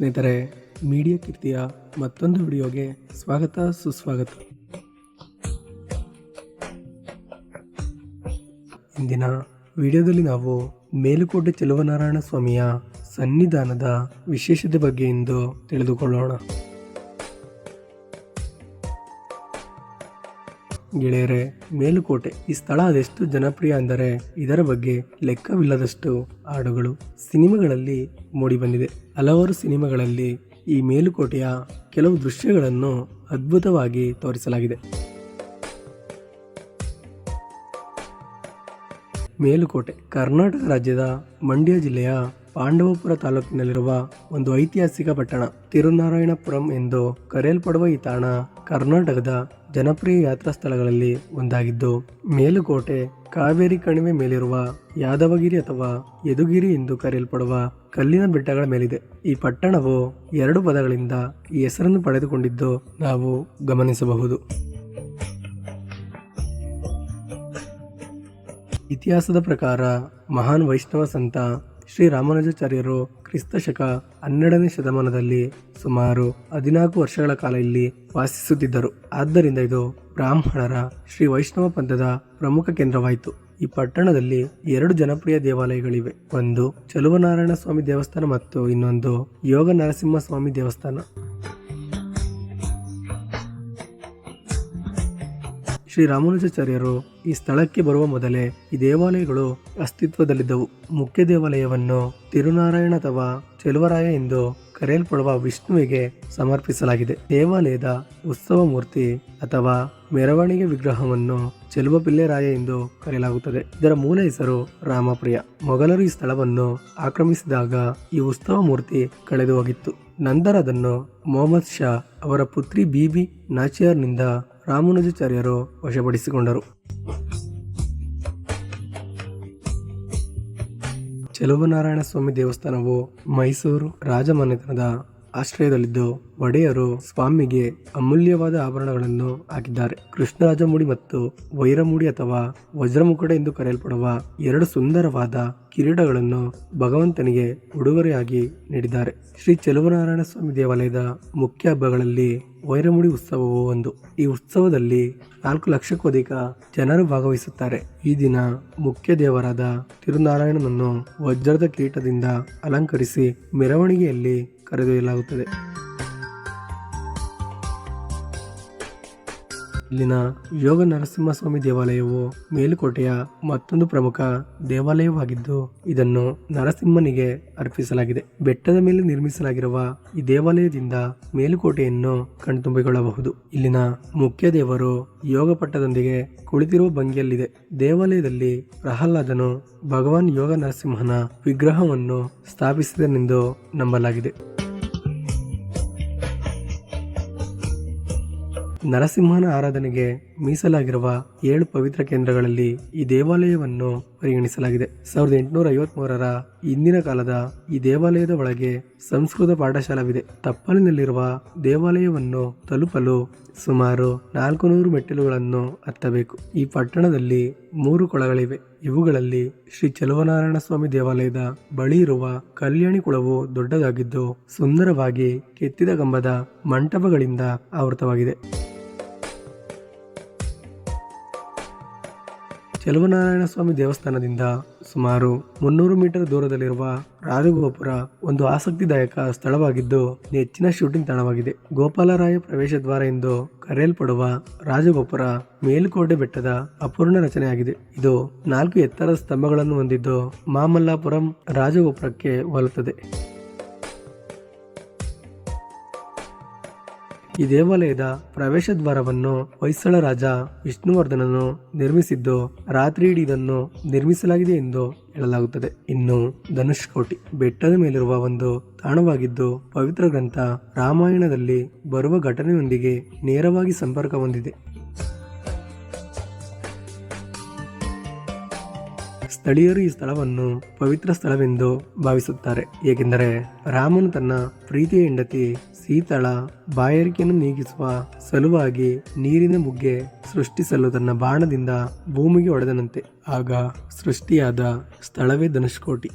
ಸ್ನೇಹಿತರೆ, ಮೀಡಿಯಾ ಕೀರ್ತಿಯ ಮತ್ತೊಂದು ವಿಡಿಯೋಗೆ ಸ್ವಾಗತ, ಸುಸ್ವಾಗತ. ಇಂದಿನ ವಿಡಿಯೋದಲ್ಲಿ ನಾವು ಮೇಲುಕೋಟೆ ಚೆಲುವನಾರಾಯಣ ಸ್ವಾಮಿಯ ಸನ್ನಿಧಾನದ ವಿಶೇಷತೆ ಬಗ್ಗೆ ಇಂದು ತಿಳಿದುಕೊಳ್ಳೋಣ. ಗೆಳೆಯರೆ, ಮೇಲುಕೋಟೆ ಈ ಸ್ಥಳ ಅದೆಷ್ಟು ಜನಪ್ರಿಯ ಅಂದರೆ ಇದರ ಬಗ್ಗೆ ಲೆಕ್ಕವಿಲ್ಲದಷ್ಟು ಹಾಡುಗಳು ಸಿನಿಮಾಗಳಲ್ಲಿ ಮೂಡಿಬಂದಿದೆ. ಹಲವಾರು ಸಿನಿಮಾಗಳಲ್ಲಿ ಈ ಮೇಲುಕೋಟೆಯ ಕೆಲವು ದೃಶ್ಯಗಳನ್ನು ಅದ್ಭುತವಾಗಿ ತೋರಿಸಲಾಗಿದೆ. ಮೇಲುಕೋಟೆ, ಕರ್ನಾಟಕ ರಾಜ್ಯದ ಮಂಡ್ಯ ಜಿಲ್ಲೆಯ ಪಾಂಡವಪುರ ತಾಲೂಕಿನಲ್ಲಿರುವ ಒಂದು ಐತಿಹಾಸಿಕ ಪಟ್ಟಣ ತಿರುನಾರಾಯಣಪುರಂ ಎಂದು ಕರೆಯಲ್ಪಡುವ ಈ ತಾಣ ಕರ್ನಾಟಕದ ಜನಪ್ರಿಯ ಯಾತ್ರಾ ಸ್ಥಳಗಳಲ್ಲಿ ಒಂದಾಗಿದ್ದು, ಮೇಲುಕೋಟೆ, ಕಾವೇರಿ ಕಣಿವೆ ಮೇಲಿರುವ ಯಾದವಗಿರಿ ಅಥವಾ ಯದುಗಿರಿ ಎಂದು ಕರೆಯಲ್ಪಡುವ ಕಲ್ಲಿನ ಬೆಟ್ಟಗಳ ಮೇಲಿದೆ. ಈ ಪಟ್ಟಣವು ಎರಡು ಪದಗಳಿಂದ ಈ ಹೆಸರನ್ನು ಪಡೆದುಕೊಂಡಿದ್ದು ನಾವು ಗಮನಿಸಬಹುದು. ಇತಿಹಾಸದ ಪ್ರಕಾರ ಮಹಾನ್ ವೈಷ್ಣವ ಸಂತ ಶ್ರೀ ರಾಮಾನುಜಾಚಾರ್ಯರು ಕ್ರಿಸ್ತ ಶಕ ಹನ್ನೆರಡನೇ ಶತಮಾನದಲ್ಲಿ ಸುಮಾರು ಹದಿನಾಲ್ಕು ವರ್ಷಗಳ ಕಾಲ ಇಲ್ಲಿ ವಾಸಿಸುತ್ತಿದ್ದರು. ಆದ್ದರಿಂದ ಇದು ಬ್ರಾಹ್ಮಣರ ಶ್ರೀ ವೈಷ್ಣವ ಪಂಥದ ಪ್ರಮುಖ ಕೇಂದ್ರವಾಯಿತು. ಈ ಪಟ್ಟಣದಲ್ಲಿ ಎರಡು ಜನಪ್ರಿಯ ದೇವಾಲಯಗಳಿವೆ. ಒಂದು ಚಲುವನಾರಾಯಣ ಸ್ವಾಮಿ ದೇವಸ್ಥಾನ ಮತ್ತು ಇನ್ನೊಂದು ಯೋಗ ನರಸಿಂಹ ಸ್ವಾಮಿ ದೇವಸ್ಥಾನ. ಶ್ರೀ ರಾಮಾನುಜಾಚಾರ್ಯರು ಈ ಸ್ಥಳಕ್ಕೆ ಬರುವ ಮೊದಲೇ ಈ ದೇವಾಲಯಗಳು ಅಸ್ತಿತ್ವದಲ್ಲಿದ್ದವು. ಮುಖ್ಯ ದೇವಾಲಯವನ್ನು ತಿರುನಾರಾಯಣ ಅಥವಾ ಚೆಲುವರಾಯ ಎಂದು ಕರೆಯಲ್ಪಡುವ ವಿಷ್ಣುವಿಗೆ ಸಮರ್ಪಿಸಲಾಗಿದೆ. ದೇವಾಲಯದ ಉತ್ಸವ ಮೂರ್ತಿ ಅಥವಾ ಮೆರವಣಿಗೆ ವಿಗ್ರಹವನ್ನು ಚೆಲುವ ಪಿಲ್ಲೆರಾಯ ಎಂದು ಕರೆಯಲಾಗುತ್ತದೆ. ಇದರ ಮೂಲ ಹೆಸರು ರಾಮಪ್ರಿಯ. ಮೊಘಲರು ಈ ಸ್ಥಳವನ್ನು ಆಕ್ರಮಿಸಿದಾಗ ಈ ಉತ್ಸವ ಮೂರ್ತಿ ಕಳೆದು ಹೋಗಿತ್ತು ನಂತರ ಅದನ್ನು ಮೊಹಮ್ಮದ್ ಶಾ ಅವರ ಪುತ್ರಿ ಬಿಬಿ ನಾಚಿಯಾರ್ನಿಂದ ರಾಮಾನುಜಾಚಾರ್ಯರು ವಶಪಡಿಸಿಕೊಂಡರು. ಚೆಲುವನಾರಾಯಣ ಸ್ವಾಮಿ ದೇವಸ್ಥಾನವು ಮೈಸೂರು ರಾಜಮನೆತನದ ಆಶ್ರಯದಲ್ಲಿದ್ದು, ಒಡೆಯರು ಸ್ವಾಮಿಗೆ ಅಮೂಲ್ಯವಾದ ಆಭರಣಗಳನ್ನು ಹಾಕಿದ್ದಾರೆ. ಕೃಷ್ಣರಾಜಮುಡಿ ಮತ್ತು ವೈರಮುಡಿ ಅಥವಾ ವಜ್ರಮುಕುಟ ಎಂದು ಕರೆಯಲ್ಪಡುವ ಎರಡು ಸುಂದರವಾದ ಕಿರೀಟಗಳನ್ನು ಭಗವಂತನಿಗೆ ಉಡುಗೊರೆಯಾಗಿ ನೀಡಿದ್ದಾರೆ. ಶ್ರೀ ಚೆಲುವನಾರಾಯಣ ಸ್ವಾಮಿ ದೇವಾಲಯದ ಮುಖ್ಯ ಹಬ್ಬಗಳಲ್ಲಿ ವೈರಮುಡಿ ಉತ್ಸವವು ಒಂದು. ಈ ಉತ್ಸವದಲ್ಲಿ ನಾಲ್ಕು ಲಕ್ಷಕ್ಕೂ ಅಧಿಕ ಜನರು ಭಾಗವಹಿಸುತ್ತಾರೆ. ಈ ದಿನ ಮುಖ್ಯ ದೇವರಾದ ತಿರುನಾರಾಯಣನನ್ನು ವಜ್ರದ ಕಿರೀಟದಿಂದ ಅಲಂಕರಿಸಿ ಮೆರವಣಿಗೆಯಲ್ಲಿ ಕರೆದೊಯ್ಯಲಾಗುತ್ತದೆ. ಇಲ್ಲಿನ ಯೋಗ ನರಸಿಂಹಸ್ವಾಮಿ ದೇವಾಲಯವು ಮೇಲುಕೋಟೆಯ ಮತ್ತೊಂದು ಪ್ರಮುಖ ದೇವಾಲಯವಾಗಿದ್ದು, ಇದನ್ನು ನರಸಿಂಹನಿಗೆ ಅರ್ಪಿಸಲಾಗಿದೆ. ಬೆಟ್ಟದ ಮೇಲೆ ನಿರ್ಮಿಸಲಾಗಿರುವ ಈ ದೇವಾಲಯದಿಂದ ಮೇಲುಕೋಟೆಯನ್ನು ಕಣ್ತುಂಬಿಕೊಳ್ಳಬಹುದು. ಇಲ್ಲಿನ ಮುಖ್ಯ ದೇವರು ಯೋಗ ಪಟ್ಟದೊಂದಿಗೆ ಕುಳಿತಿರುವ ಭಂಗಿಯಲ್ಲಿದೆ. ದೇವಾಲಯದಲ್ಲಿ ಪ್ರಹ್ಲಾದನು ಭಗವಾನ್ ಯೋಗ ನರಸಿಂಹನ ವಿಗ್ರಹವನ್ನು ಸ್ಥಾಪಿಸಿದನೆಂದು ನಂಬಲಾಗಿದೆ. ನರಸಿಂಹನ ಆರಾಧನೆಗೆ ಮೀಸಲಾಗಿರುವ ಏಳು ಪವಿತ್ರ ಕೇಂದ್ರಗಳಲ್ಲಿ ಈ ದೇವಾಲಯವನ್ನು ಪರಿಗಣಿಸಲಾಗಿದೆ. ಸಾವಿರದ ಎಂಟುನೂರ ಐವತ್ ಮೂರರ ಇಂದಿನ ಕಾಲದ ಈ ದೇವಾಲಯದ ಒಳಗೆ ಸಂಸ್ಕೃತ ಪಾಠಶಾಲವಿದೆ. ತಪ್ಪಲಿನಲ್ಲಿರುವ ದೇವಾಲಯವನ್ನು ತಲುಪಲು ಸುಮಾರು ನಾಲ್ಕು ನೂರು ಮೆಟ್ಟಿಲುಗಳನ್ನು ಹತ್ತಬೇಕು ಈ ಪಟ್ಟಣದಲ್ಲಿ ಮೂರು ಕೊಳಗಳಿವೆ. ಇವುಗಳಲ್ಲಿ ಶ್ರೀ ಚಲುವನಾರಾಯಣ ಸ್ವಾಮಿ ದೇವಾಲಯದ ಬಳಿ ಇರುವ ಕಲ್ಯಾಣಿ ಕುಳವು ದೊಡ್ಡದಾಗಿದ್ದು ಸುಂದರವಾಗಿ ಕೆತ್ತಿದ ಕಂಬದ ಮಂಟಪಗಳಿಂದ ಆವೃತವಾಗಿದೆ. ಚೆಲುವನಾರಾಯಣ ಸ್ವಾಮಿ ದೇವಸ್ಥಾನದಿಂದ ಸುಮಾರು ಮುನ್ನೂರು ಮೀಟರ್ ದೂರದಲ್ಲಿರುವ ರಾಜಗೋಪುರ ಒಂದು ಆಸಕ್ತಿದಾಯಕ ಸ್ಥಳವಾಗಿದ್ದು ನೆಚ್ಚಿನ ಶೂಟಿಂಗ್ ತಾಣವಾಗಿದೆ. ಗೋಪಾಲರಾಯ ಪ್ರವೇಶ ದ್ವಾರ ಎಂದು ಕರೆಯಲ್ಪಡುವ ರಾಜಗೋಪುರ ಮೇಲುಕೋಟೆ ಬೆಟ್ಟದ ಅಪೂರ್ಣ ರಚನೆಯಾಗಿದೆ. ಇದು ನಾಲ್ಕು ಎತ್ತರದ ಸ್ತಂಭಗಳನ್ನು ಹೊಂದಿದ್ದು ಮಾಮಲ್ಲಾಪುರಂ ರಾಜಗೋಪುರಕ್ಕೆ ಹೋಲುತ್ತದೆ. ಈ ದೇವಾಲಯದ ಪ್ರವೇಶ ದ್ವಾರವನ್ನು ಹೊಯ್ಸಳ ರಾಜ ವಿಷ್ಣುವರ್ಧನನು ನಿರ್ಮಿಸಿದ್ದು, ರಾತ್ರಿ ಇಡೀ ಇದನ್ನು ನಿರ್ಮಿಸಲಾಗಿದೆ ಎಂದು ಹೇಳಲಾಗುತ್ತದೆ. ಇನ್ನು ಧನುಷ್ಕೋಟಿ ಬೆಟ್ಟದ ಮೇಲಿರುವ ಒಂದು ತಾಣವಾಗಿದ್ದು, ಪವಿತ್ರ ಗ್ರಂಥ ರಾಮಾಯಣದಲ್ಲಿ ಬರುವ ಘಟನೆಯೊಂದಿಗೆ ನೇರವಾಗಿ ಸಂಪರ್ಕ ಹೊಂದಿದೆ. ಸ್ಥಳೀಯರು ಈ ಸ್ಥಳವನ್ನು ಪವಿತ್ರ ಸ್ಥಳವೆಂದು ಭಾವಿಸುತ್ತಾರೆ. ಏಕೆಂದರೆ ರಾಮನು ತನ್ನ ಪ್ರೀತಿಯ ಹೆಂಡತಿ ಸೀತಳ ಬಾಯಾರಿಕೆಯನ್ನು ನೀಗಿಸುವ ಸಲುವಾಗಿ ನೀರಿನ ಮುಗ್ಗೆ ಸೃಷ್ಟಿಸಲು ತನ್ನ ಬಾಣದಿಂದ ಭೂಮಿಗೆ ಹೊಡೆದನಂತೆ ಆಗ ಸೃಷ್ಟಿಯಾದ ಸ್ಥಳವೇ ಧನುಷ್ಕೋಟಿ.